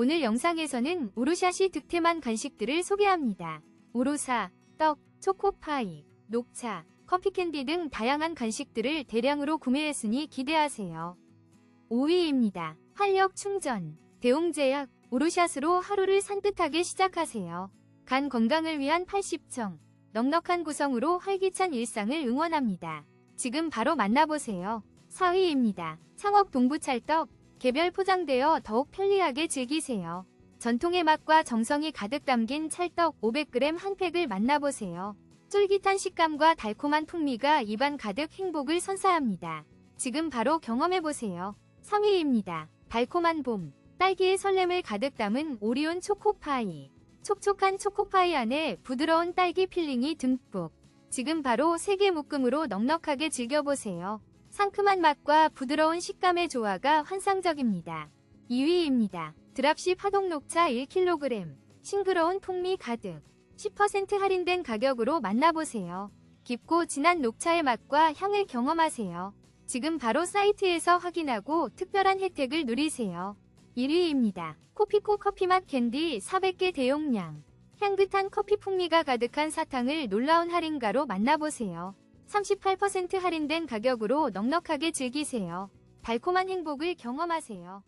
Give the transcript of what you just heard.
오늘 영상에서는 오로샷이 득템한 간식들을 소개합니다. 오로사, 떡, 초코파이, 녹차, 커피캔디 등 다양한 간식들을 대량으로 구매했으니 기대하세요. 5위입니다. 활력 충전, 대웅제약, 오로샷으로 하루를 산뜻하게 시작하세요. 간 건강을 위한 80청, 넉넉한 구성으로 활기찬 일상을 응원합니다. 지금 바로 만나보세요. 4위입니다. 창업 동부찰떡, 개별 포장되어 더욱 편리하게 즐기세요. 전통의 맛과 정성이 가득 담긴 찰떡 500g 한 팩을 만나보세요. 쫄깃한 식감과 달콤한 풍미가 입안 가득 행복을 선사합니다. 지금 바로 경험해보세요. 3위입니다. 달콤한 봄, 딸기의 설렘을 가득 담은 오리온 초코파이. 촉촉한 초코파이 안에 부드러운 딸기 필링이 듬뿍. 지금 바로 3개 묶음으로 넉넉하게 즐겨보세요. 상큼한 맛과 부드러운 식감의 조화가 환상적입니다. 2위입니다. 드랍시 파동 녹차 1kg. 싱그러운 풍미 가득. 10% 할인된 가격으로 만나보세요. 깊고 진한 녹차의 맛과 향을 경험하세요. 지금 바로 사이트에서 확인하고 특별한 혜택을 누리세요. 1위입니다. 코피코 커피맛 캔디 400개 대용량. 향긋한 커피 풍미가 가득한 사탕을 놀라운 할인가로 만나보세요. 38% 할인된 가격으로 넉넉하게 즐기세요. 달콤한 행복을 경험하세요.